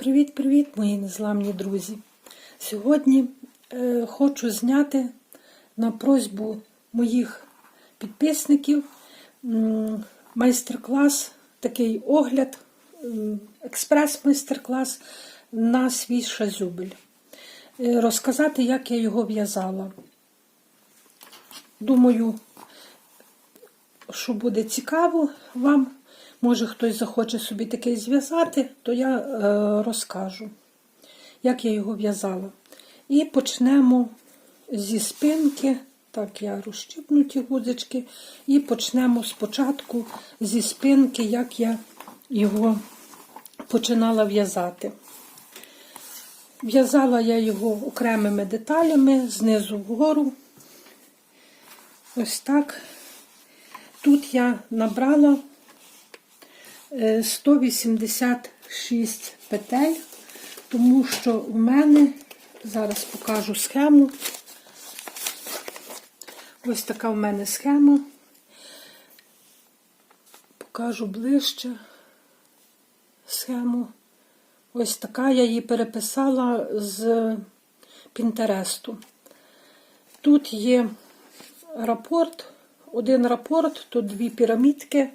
Привіт-привіт, мої незламні друзі! Сьогодні е, хочу зняти на просьбу моїх підписників майстер-клас, такий огляд, експрес-майстер-клас на свій шазюбель. Е, розказати, як я його в'язала. Думаю, що буде цікаво вам. Може, хтось захоче собі такий зв'язати, то я е, розкажу, як я його в'язала. І почнемо зі спинки. Так, я розщипну ті гудзички. І почнемо спочатку зі спинки, як я його починала в'язати. В'язала я його окремими деталями знизу вгору. Ось так. Тут я набрала 186 петель, тому що в мене, зараз покажу схему. Ось така в мене схема. Покажу ближче схему. Ось така я її переписала з Пінтересту. Тут є рапорт, один рапорт, тут дві пірамідки,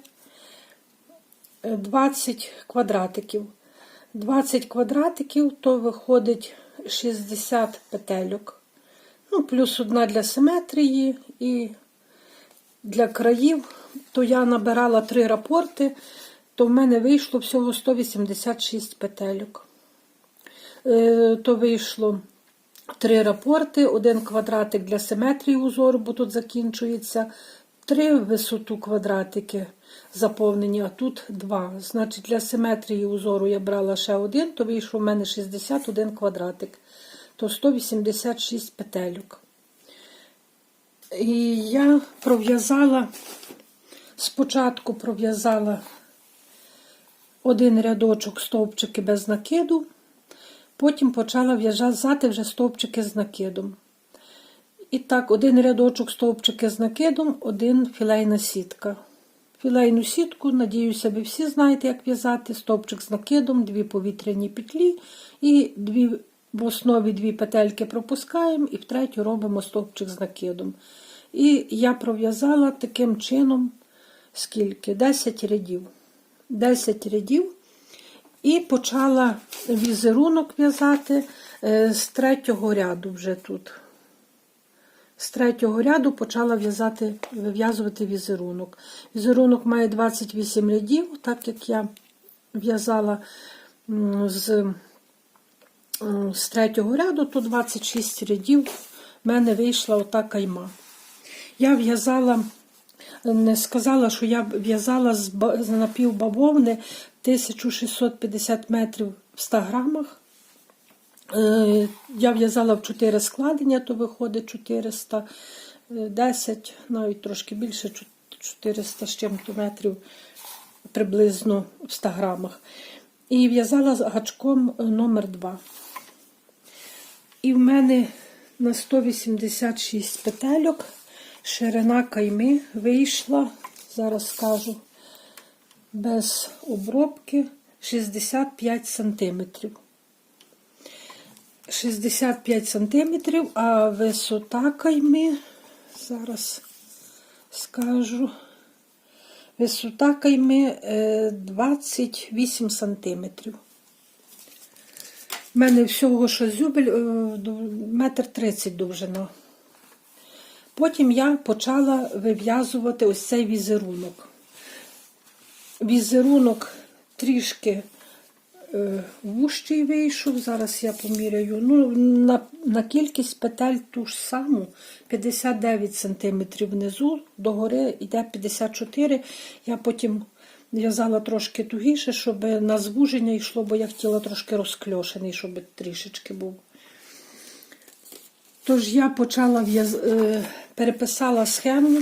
20 квадратиків. 20 квадратиків, то виходить 60 петельок. Ну, плюс одна для симетрії і для країв, то я набирала три рапорти, то в мене вийшло всього 186 петельок. Е, То вийшло три рапорти, один квадратик для симетрії узору, бо тут закінчується, три в висоту квадратики заповнені, а тут два. Значить, для симетрії узору я брала ще один, то вийшов у мене 61 квадратик, то 186 петельок. І я пров'язала, спочатку пров'язала один рядочок стовпчики без накиду, потім почала в'язати вже стовпчики з накидом. І так, один рядочок стовпчики з накидом, один філейна сітка. Філейну сітку, надіюся, ви всі знаєте, як в'язати. Стовпчик з накидом, дві повітряні петлі і дві, в основі дві петельки пропускаємо, і в робимо стовпчик з накидом. І я пров'язала таким чином, скільки? 10 рядів. 10 рядів. І почала візерунок в'язати е, з третього ряду вже тут. З третього ряду почала в'язати, вив'язувати візерунок. Візерунок має 28 рядів, так як я в'язала з, з третього ряду, то 26 рядів в мене вийшла ота кайма. Я в'язала, не сказала, що я в'язала з напівбавовни 1650 метрів в 100 грамах. Е, Я в'язала в 4 складення, то виходить 410, навіть трошки більше 400 з чим-то метрів приблизно в 100 грамах. І в'язала з гачком номер 2. І в мене на 186 петельок ширина кайми вийшла, зараз скажу, без обробки 65 сантиметрів. 65 сантиметрів, а висота кайми, зараз скажу, висота кайми е, 28 сантиметрів. У мене всього шазюбель е, ду- метр 30 довжина. Потім я почала вив'язувати ось цей візерунок. Візерунок трішки е, вущий вийшов. Зараз я поміряю. Ну, на, на кількість петель ту ж саму 59 см внизу, догори йде 54 Я потім в'язала трошки тугіше, щоб на звуження йшло, бо я хотіла трошки розкльошений, щоб трішечки був. Тож я почала в'яз... е, переписала схему.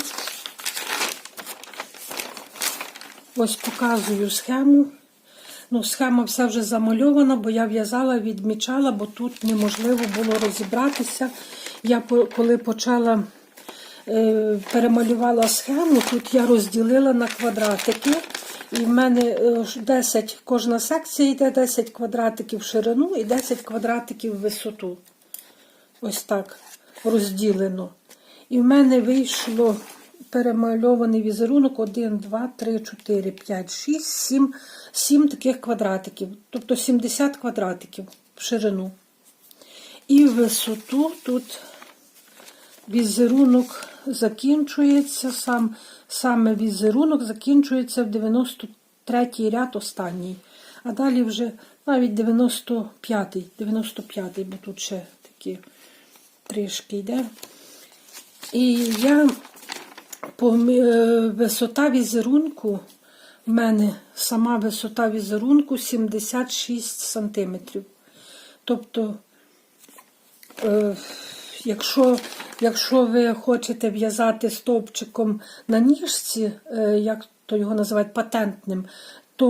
Ось показую схему. Ну, схема вся вже замальована, бо я в'язала, відмічала, бо тут неможливо було розібратися. Я коли почала е, перемалювала схему, тут я розділила на квадратики І в мене е, 10, кожна секція йде 10 квадратиків в ширину і 10 квадратиків в висоту. Ось так розділено. І в мене вийшло перемальований візерунок 1, 2, 3, 4, 5, 6, 7, 7 таких квадратиків. Тобто 70 квадратиків в ширину. І висоту тут візерунок закінчується, сам, саме візерунок закінчується в 93 ряд останній. А далі вже навіть 95-й, 95-й, бо тут ще такі трішки йде. І я висота візерунку, в мене сама висота візерунку 76 сантиметрів. Тобто, е, якщо, якщо ви хочете в'язати стовпчиком на ніжці, е, як то його називають патентним, то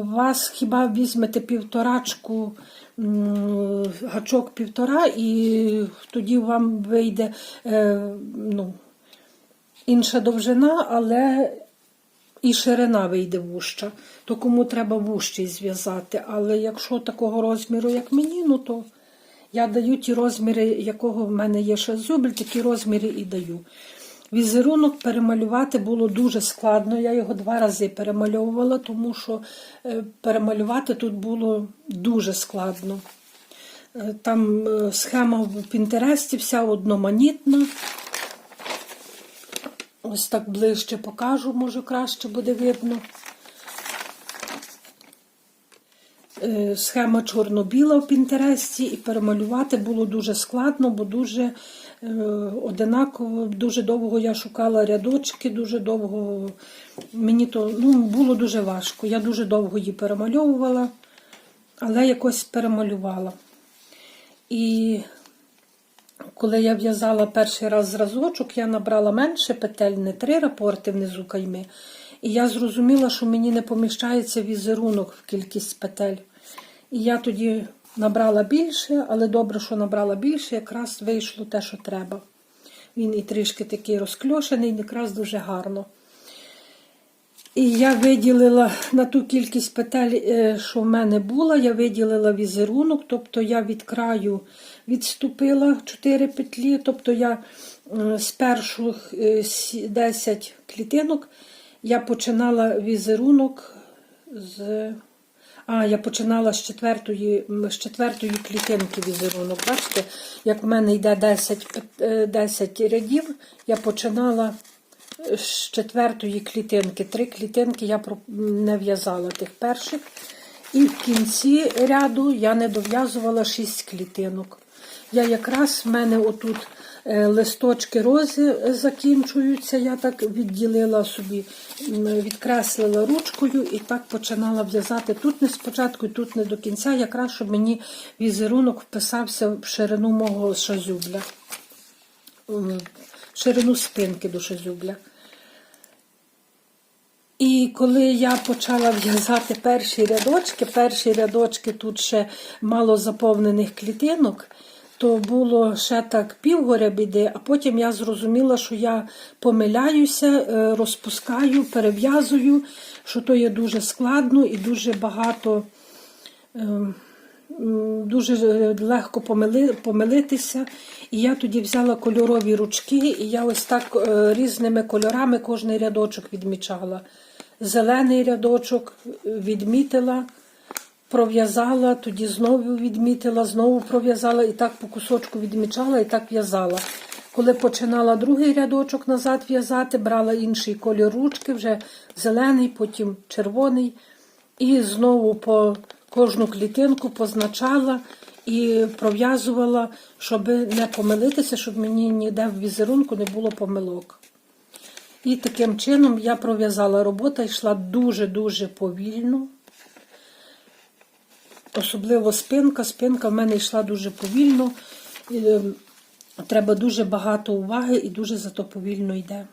вас хіба візьмете півторачку, гачок півтора, і тоді вам вийде е, ну, інша довжина, але і ширина вийде вуща. То кому треба вущий зв'язати. Але якщо такого розміру, як мені, ну то я даю ті розміри, якого в мене є ще зубель, такі розміри і даю. Візерунок перемалювати було дуже складно. Я його два рази перемальовувала, тому що е, перемалювати тут було дуже складно. Е, Там е, схема в Пінтересті вся одноманітна. Ось так ближче покажу, може краще буде видно. Е, Схема чорно-біла в Пінтересті, і перемалювати було дуже складно, бо дуже е, одинаково, дуже довго я шукала рядочки, дуже довго мені то ну, було дуже важко. Я дуже довго її перемальовувала, але якось перемалювала. І коли я в'язала перший раз зразочок, я набрала менше петель, не три рапорти внизу кайми. І я зрозуміла, що мені не поміщається візерунок в кількість петель. І я тоді набрала більше, але добре, що набрала більше, якраз вийшло те, що треба. Він і трішки такий розкльошений, якраз дуже гарно. І я виділила на ту кількість петель, е, що в мене була, я виділила візерунок, тобто я від краю відступила 4 петлі, тобто я е, з перших е, 10 клітинок я починала візерунок з. А, я починала з четвертої, з четвертої клітинки візерунок. Бачите, як в мене йде 10, е, 10 рядів, я починала з четвертої клітинки. Три клітинки я не в'язала тих перших. І в кінці ряду я не дов'язувала 6 клітинок. Я якраз в мене отут е, листочки рози закінчуються. Я так відділила собі, відкреслила ручкою і так починала в'язати. Тут не спочатку, тут не до кінця, якраз щоб мені візерунок вписався в ширину мого шазюбля, ширину спинки до шазюбля. І коли я почала в'язати перші рядочки, перші рядочки тут ще мало заповнених клітинок, то було ще так півгоря біди, а потім я зрозуміла, що я помиляюся, е, розпускаю, перев'язую, що то є дуже складно і дуже багато. Дуже е, легко помили, помилитися. І я тоді взяла кольорові ручки, і я ось так е, різними кольорами кожний рядочок відмічала. Зелений рядочок відмітила, пров'язала, тоді знову відмітила, знову пров'язала і так по кусочку відмічала і так в'язала. Коли починала другий рядочок назад в'язати, брала інший кольор ручки, вже зелений, потім червоний. І знову по кожну клітинку позначала і пров'язувала, щоб не помилитися, щоб мені ніде в візерунку не було помилок. І таким чином я пров'язала робота йшла дуже-дуже повільно. Особливо спинка. Спинка в мене йшла дуже повільно. І, е, Треба дуже багато уваги і дуже зато повільно йде.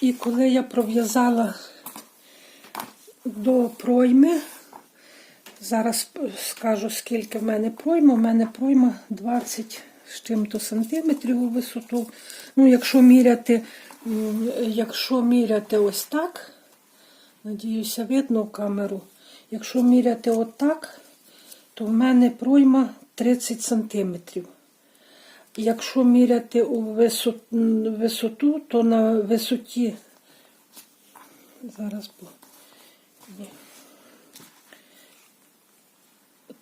І коли я пров'язала до пройми, зараз скажу, скільки в мене пройма. У мене пройма 20 з чим-то сантиметрів у висоту. Ну, якщо міряти якщо міряти ось так, надіюся, видно в камеру. Якщо міряти отак, то в мене пройма 30 сантиметрів. Якщо міряти у висоту, то на висоті. Зараз бо.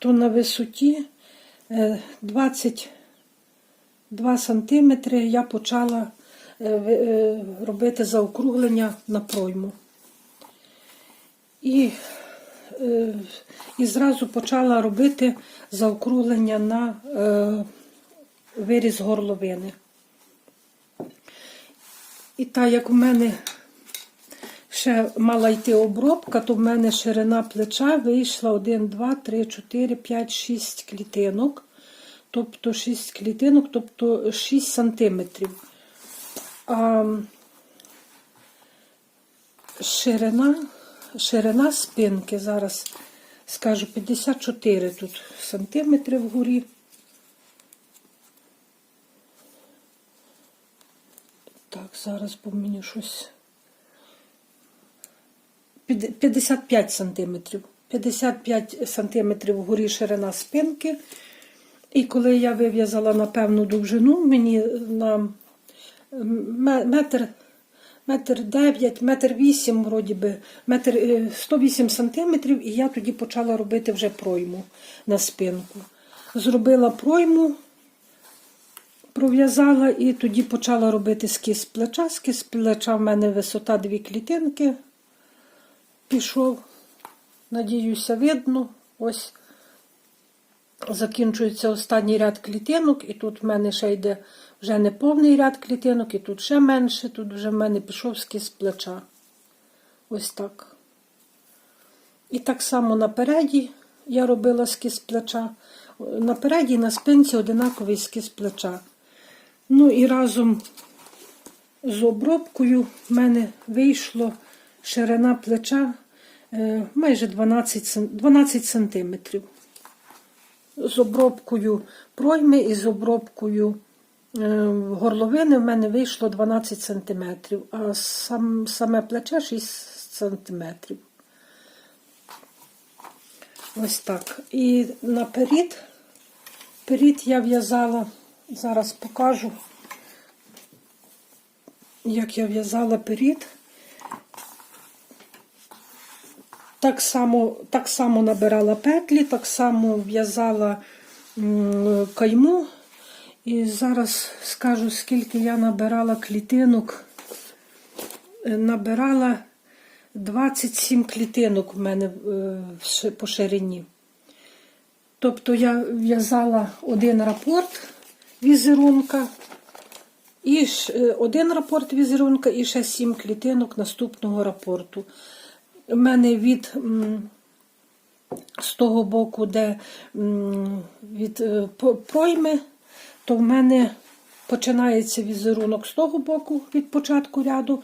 То на висоті е, 22 сантиметри я почала е, е, робити заокруглення на пройму. І, е, і зразу почала робити заокруглення на е, виріз горловини. І так як в мене ще мала йти обробка, то в мене ширина плеча вийшла 1, 2, 3, 4, 5, 6 клітинок. Тобто 6 клітинок, тобто 6 сантиметрів. А ширина, ширина спинки зараз скажу 54 тут сантиметри вгорі. Так, зараз бо мені щось. Під- 55 сантиметрів. 55 сантиметрів вгорі ширина спинки. І коли я вив'язала на певну довжину, мені на метр, метр 9, метр 8, вроді би, метр е, 108 сантиметрів, і я тоді почала робити вже пройму на спинку. Зробила пройму, пров'язала і тоді почала робити скіз плеча. Скіз плеча в мене висота дві клітинки. Пішов, надіюся, видно. Ось закінчується останній ряд клітинок, і тут в мене ще йде вже не повний ряд клітинок, і тут ще менше, тут вже в мене пішов скіз плеча. Ось так. І так само напереді я робила скіз плеча. Напереді на спинці одинаковий скіз плеча. Ну і разом з обробкою в мене вийшло ширина плеча е, майже 12, сен- 12 сантиметрів. З обробкою пройми і з обробкою е, горловини в мене вийшло 12 сантиметрів, а сам, саме плече 6 сантиметрів. Ось так. І наперед, перед я в'язала, зараз покажу, як я в'язала перед. Так само, так само набирала петлі, так само в'язала кайму. І зараз скажу, скільки я набирала клітинок. Е, Набирала 27 клітинок в мене е, по ширині. Тобто я в'язала один рапорт візерунка, і е, один рапорт візерунка, і ще сім клітинок наступного рапорту. У мене від з того боку, де від е, пройми, то в мене починається візерунок з того боку від початку ряду,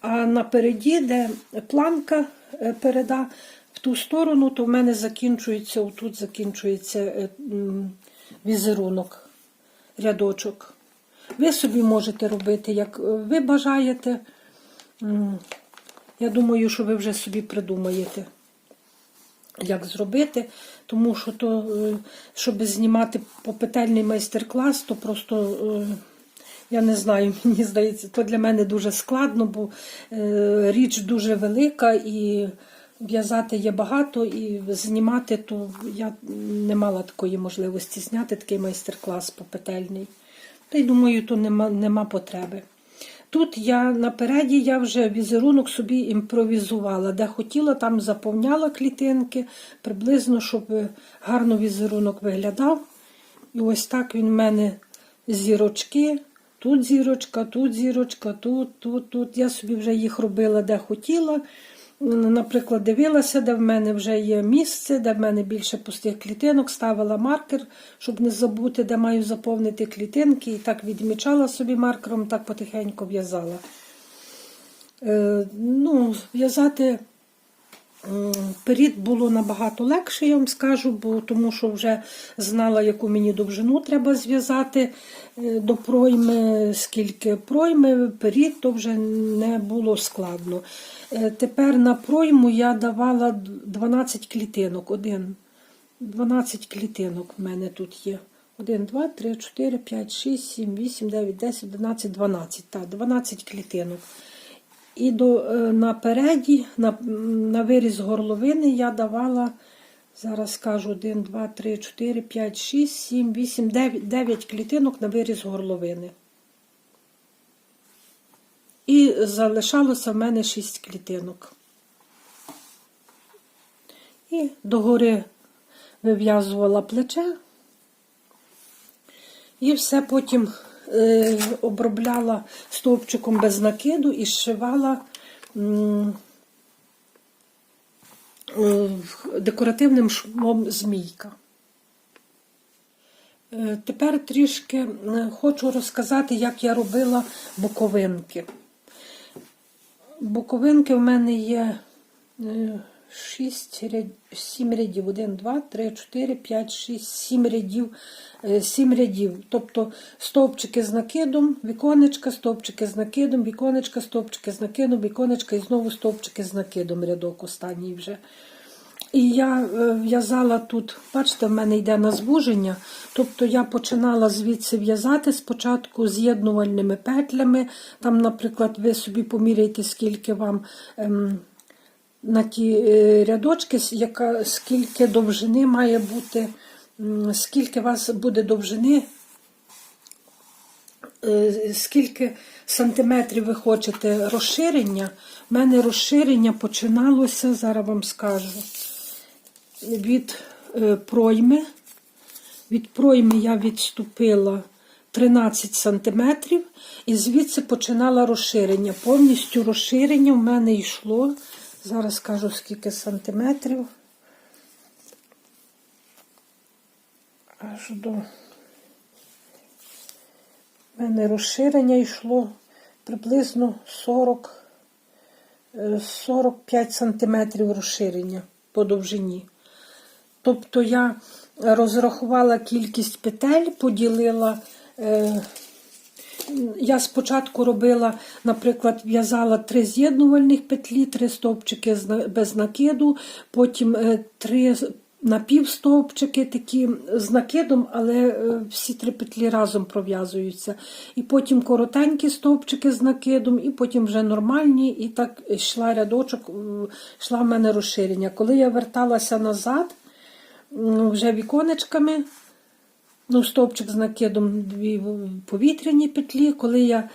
а напереді, де планка е, переда в ту сторону, то в мене закінчується, отут закінчується е, візерунок, рядочок. Ви собі можете робити, як ви бажаєте. Я думаю, що ви вже собі придумаєте, як зробити, тому що то, е, щоб знімати попетельний майстер-клас, то просто е, я не знаю, мені здається, то для мене дуже складно, бо е, річ дуже велика і в'язати є багато, і знімати, то я не мала такої можливості зняти такий майстер-клас попетельний. Та й думаю, то нема, нема потреби. Тут я напереді я вже візерунок собі імпровізувала, де хотіла, там заповняла клітинки, приблизно, щоб гарно візерунок виглядав. І ось так він в мене зірочки. Тут зірочка, тут зірочка, тут, тут, тут. Я собі вже їх робила де хотіла. Наприклад, дивилася, де в мене вже є місце, де в мене більше пустих клітинок, ставила маркер, щоб не забути, де маю заповнити клітинки. І так відмічала собі маркером, так потихеньку в'язала. Е, ну, В'язати М, Перід було набагато легше, я вам скажу, бо тому що вже знала, яку мені довжину треба зв'язати е, до пройми, скільки пройми, перід, то вже не було складно. Е, Тепер на пройму я давала 12 клітинок. Один, 12 клітинок в мене тут є. 1, 2, 3, 4, 5, 6, 7, 8, 9, 10, 11, 12. Так, 12 клітинок. І до, е, напереді, на, на виріз горловини я давала, зараз скажу, 1, 2, 3, 4, 5, 6, 7, 8, 9, 9 клітинок на виріз горловини. І залишалося в мене 6 клітинок. І догори вив'язувала плече. І все потім обробляла стовпчиком без накиду і зшивала е, декоративним швом змійка. Е, Тепер трішки е, хочу розказати, як я робила боковинки. Боковинки в мене є 6 ряд... 7 рядів. 1, 2, 3, 4, 5, 6, 7 рядів. 7 рядів. Тобто стовпчики з накидом, віконечка, стовпчики з накидом, віконечка, стовпчики з накидом, віконечка і знову стовпчики з накидом, рядок останній вже. І я е, в'язала тут, бачите, в мене йде на звуження. Тобто я починала звідси в'язати спочатку з'єднувальними петлями. Там, наприклад, ви собі поміряєте, скільки вам ем, на ті е, рядочки, яка, скільки довжини має бути, скільки у вас буде довжини, е, скільки сантиметрів ви хочете розширення. У мене розширення починалося, зараз вам скажу, від е, пройми. Від пройми я відступила 13 сантиметрів і звідси починала розширення. Повністю розширення в мене йшло. Зараз скажу скільки сантиметрів. Аж до в мене розширення йшло приблизно 40, е, 45 сантиметрів розширення по довжині. Тобто я розрахувала кількість петель, поділила. Я спочатку робила, наприклад, в'язала три з'єднувальних петлі, три стовпчики без накиду, потім е, три напівстовпчики такі з накидом, але е, всі три петлі разом пров'язуються. І потім коротенькі стовпчики з накидом, і потім вже нормальні, і так йшла рядочок, йшла в мене розширення. Коли я верталася назад, вже віконечками, ну, стовпчик з накидом дві повітряні петлі. Коли я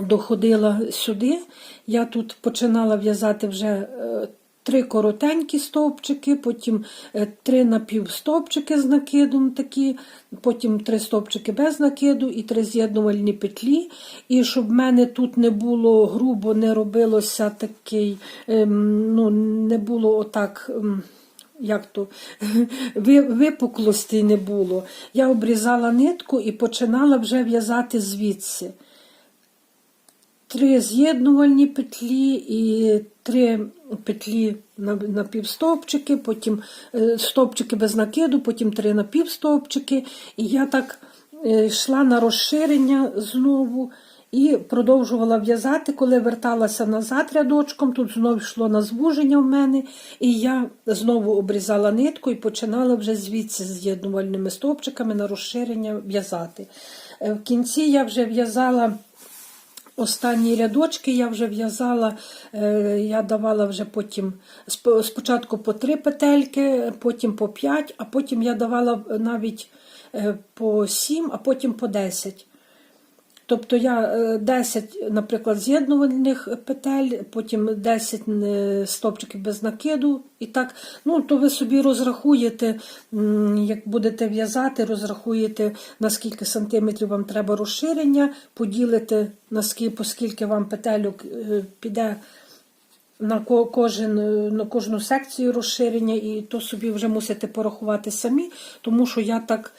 доходила сюди, я тут починала в'язати вже е, три коротенькі стовпчики, потім е, три напівстовпчики з накидом такі, потім три стовпчики без накиду і три з'єднувальні петлі. І щоб в мене тут не було грубо, не робилося такий, ем, ну, не було отак. Як то ви- випуклості не було. Я обрізала нитку і починала вже в'язати звідси. Три з'єднувальні петлі і три петлі на, на півстовпчики, потім е, стовпчики без накиду, потім три на напівстовпчики. І я так е, йшла на розширення знову і продовжувала в'язати. Коли верталася назад рядочком, тут знову йшло на звуження в мене, і я знову обрізала нитку і починала вже звідси з з'єднувальними стовпчиками на розширення в'язати. Е, В кінці я вже в'язала. Останні рядочки я вже в'язала, е, я давала вже потім спочатку по три петельки, потім по п'ять, а потім я давала навіть е, по сім, а потім по десять. Тобто я е, 10, наприклад, з'єднувальних петель, потім 10 е, стопчиків без накиду. І так, ну то ви собі розрахуєте, як будете в'язати, розрахуєте, на скільки сантиметрів вам треба розширення, поділите, по скільки вам петельок е, піде на кожен, е, на кожну секцію розширення, і то собі вже мусите порахувати самі, тому що я так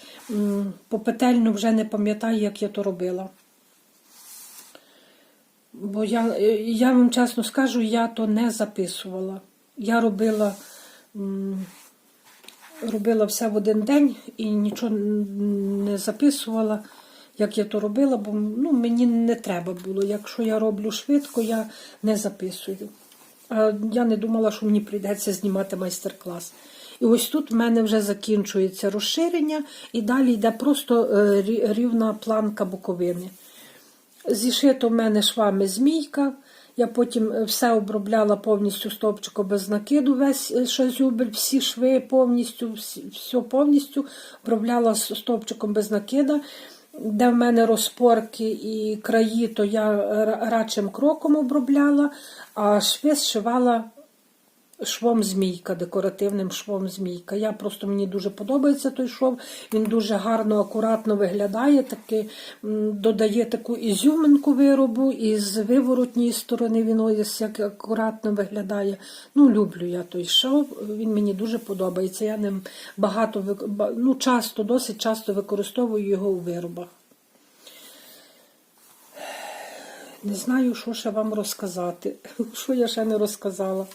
попетельно вже не пам'ятаю, як я то робила. Бо я, я вам чесно скажу, я то не записувала. Я робила, робила все в один день і нічого не записувала, як я то робила, бо ну, мені не треба було. Якщо я роблю швидко, я не записую. А я не думала, що мені прийдеться знімати майстер-клас. І ось тут в мене вже закінчується розширення, і далі йде просто е, рівна планка боковини. Зішито в мене швами змійка. Я потім е, все обробляла повністю стопчиком без накиду, весь е, шазюбель, всі шви повністю, все повністю обробляла стопчиком без накида. Де в мене розпорки і краї, то я ра- радшим кроком обробляла, а шви зшивала швом змійка, декоративним швом змійка. Я просто мені дуже подобається той шов. Він дуже гарно, акуратно виглядає, таки, додає таку ізюминку виробу, і з виворотньої сторони він ось як акуратно виглядає. Ну, люблю я той шов, він мені дуже подобається. Я ним багато ну, часто, досить часто використовую його у виробах. Не знаю, що ще вам розказати. Що я ще не розказала.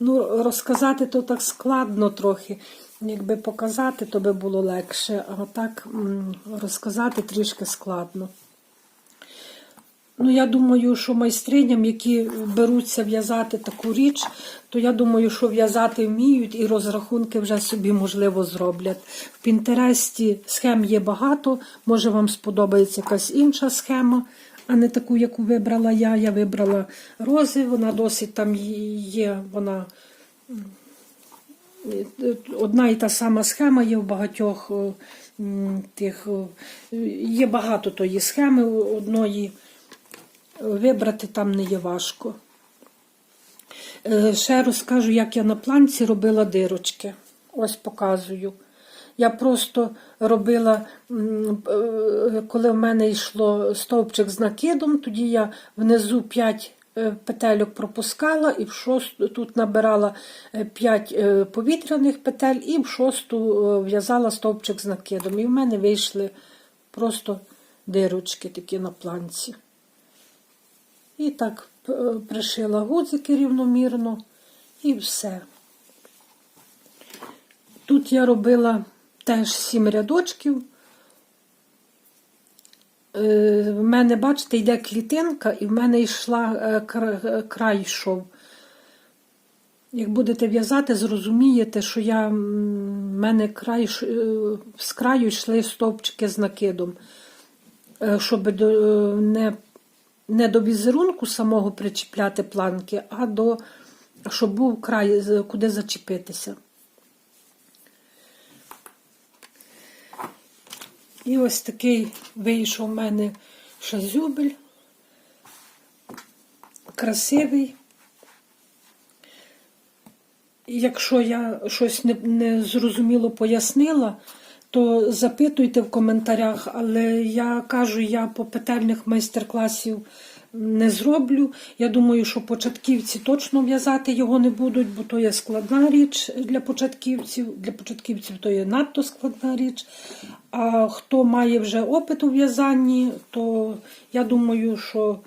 Ну, розказати то так складно трохи. Якби показати, то би було легше, а так розказати трішки складно. Ну, я думаю, що майстриням, які беруться в'язати таку річ, то я думаю, що в'язати вміють і розрахунки вже собі, можливо, зроблять. В Пінтересті схем є багато, може вам сподобається якась інша схема, а не таку, яку вибрала я. Я вибрала рози, вона досить там є, вона одна і та сама схема є в багатьох тих. Є багато тої схеми одної. Вибрати там не є важко. Е, Ще розкажу, як я на планці робила дирочки. Ось показую. Я просто робила, е, коли в мене йшло стовпчик з накидом, тоді я внизу 5 петельок пропускала і в шосту тут набирала 5 повітряних петель і в шосту е, в'язала стовпчик з накидом. І в мене вийшли просто дирочки такі на планці. І так е, пришила гудзики рівномірно і все. Тут я робила теж сім рядочків. Е, В мене, бачите, йде клітинка, і в мене йшла е, е, край йшов. Як будете в'язати, зрозумієте, що я, в мене край, з краю йшли стовпчики з накидом, щоб не, не до візерунку самого причіпляти планки, а до, щоб був край, куди зачепитися. І ось такий вийшов у мене шазюбель. Красивий. Якщо я щось не, не зрозуміло пояснила, то запитуйте в коментарях, але я кажу, я по петельних майстер-класів не зроблю. Я думаю, що початківці точно в'язати його не будуть, бо то є складна річ для початківців. Для початківців то є надто складна річ. А хто має вже опит у в'язанні, то я думаю, що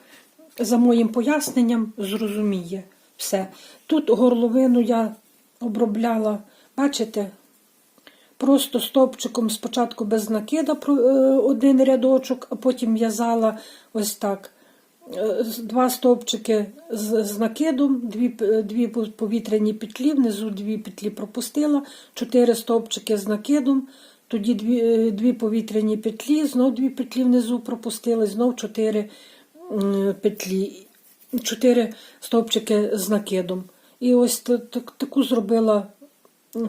за моїм поясненням зрозуміє все. Тут горловину я обробляла, бачите, просто стовпчиком спочатку без накида е, один рядочок, а потім в'язала ось так. Е, Два стовпчики з, накидом, дві, дві повітряні петлі, внизу дві петлі пропустила, чотири стовпчики з накидом, тоді дві, е, дві повітряні петлі, знов дві петлі внизу пропустила, знов чотири петлі, чотири стовпчики з накидом. І ось та- так- таку зробила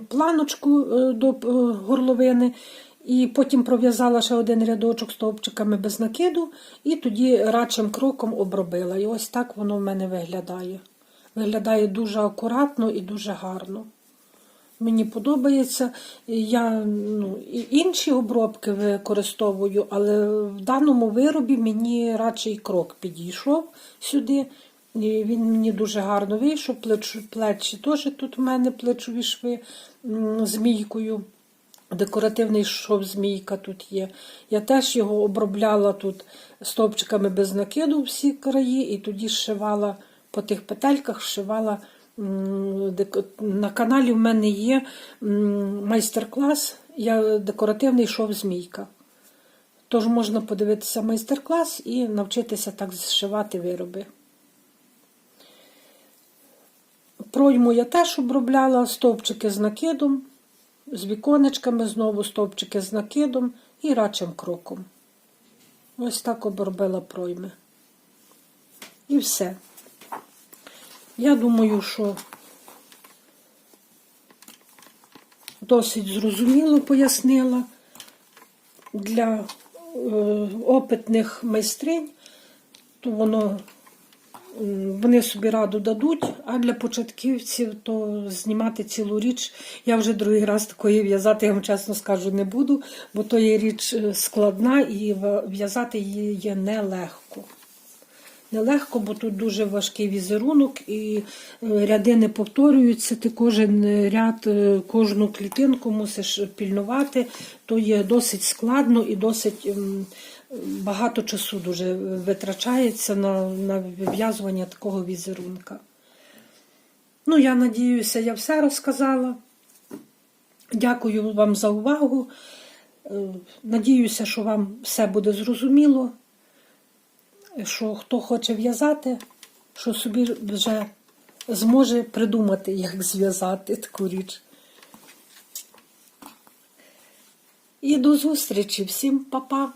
планочку е, до горловини, і потім пров'язала ще один рядочок стовпчиками без накиду, і тоді радшим кроком обробила. І ось так воно в мене виглядає. Виглядає дуже акуратно і дуже гарно. Мені подобається. Я ну, і інші обробки використовую, але в даному виробі мені радший крок підійшов сюди. І він мені дуже гарно вийшов. Плеч, плечі теж тут у мене плечові шви змійкою. Декоративний шов змійка тут є. Я теж його обробляла тут стовпчиками без накиду всі краї, і тоді зшивала по тих петельках, дек- на каналі в мене є майстер-клас я декоративний шов змійка. Тож можна подивитися майстер-клас і навчитися так зшивати вироби. Пройму я теж обробляла стовпчики з накидом, з віконечками, знову стовпчики з накидом і рачим кроком. Ось так обробила пройми. І все. Я думаю, що досить зрозуміло пояснила для е, опитних майстринь, то воно вони собі раду дадуть, а для початківців то знімати цілу річ. Я вже другий раз такої в'язати, я вам чесно скажу, не буду, бо то є річ е, складна і в'язати її є нелегко. Нелегко, бо тут дуже важкий візерунок і е, ряди не повторюються. Ти кожен ряд, е, кожну клітинку мусиш пільнувати. То є досить складно і досить ем, багато часу дуже витрачається на, на вив'язування такого візерунка. Ну, я надіюся, я все розказала. Дякую вам за увагу. Е, Надіюся, що вам все буде зрозуміло що хто хоче в'язати, що собі вже зможе придумати, як зв'язати таку річ. І до зустрічі, всім па-па!